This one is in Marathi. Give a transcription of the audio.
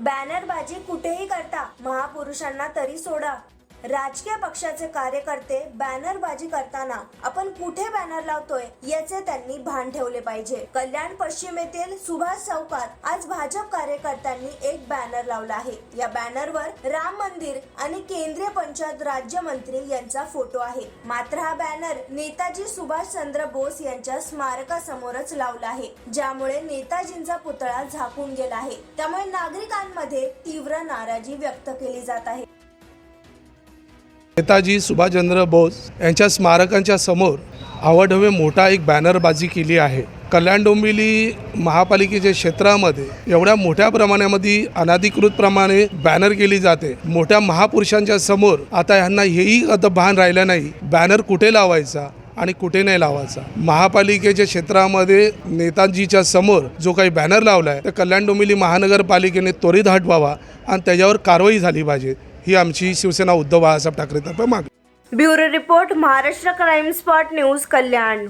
बॅनरबाजी कुठेही करता महापुरुषांना तरी सोडा. राजकीय पक्षाचे कार्यकर्ते बॅनरबाजी करताना आपण कुठे बॅनर लावतोय याचे त्यांनी भान ठेवले पाहिजे. कल्याण पश्चिम येथील सुभाष चौकात आज भाजप कार्यकर्त्यांनी एक बॅनर लावला आहे. या बॅनरवर राम मंदिर आणि केंद्रीय पंचायत राज्यमंत्री यांचा फोटो आहे. मात्र हा बॅनर नेताजी सुभाषचंद्र बोस यांच्या स्मारकासमोरच लावला आहे ज्यामुळे नेताजींचा पुतळा झाकून गेला आहे. त्यामुळे नागरिकांमध्ये तीव्र नाराजी व्यक्त केली जात आहे. नेताजी सुभाषचंद्र बोस यांच्या स्मारकांच्या समोर आवडवे मोठा एक बॅनरबाजी केली आहे. कल्याण डोंबिवली महापालिकेच्या क्षेत्रामध्ये एवढ्या मोठ्या प्रमाणामध्ये अनाधिकृत प्रमाणे बॅनर केली जाते. मोठ्या महापुरुषांच्या समोर आता ह्यांना हेही आता भान राहिलं नाही. बॅनर कुठे लावायचा आणि कुठे नाही लावायचा? महापालिकेच्या क्षेत्रामध्ये नेताजीच्या समोर जो काही बॅनर लावला आहे तर कल्याण डोंबिवली महानगरपालिकेने त्वरित हटवावा आणि त्याच्यावर कारवाई झाली पाहिजे. ही आमची शिवसेना उद्धव बाळासाहेब ठाकरेतर्फे मागणी. Bureau report Maharashtra crime spot news Kalyan.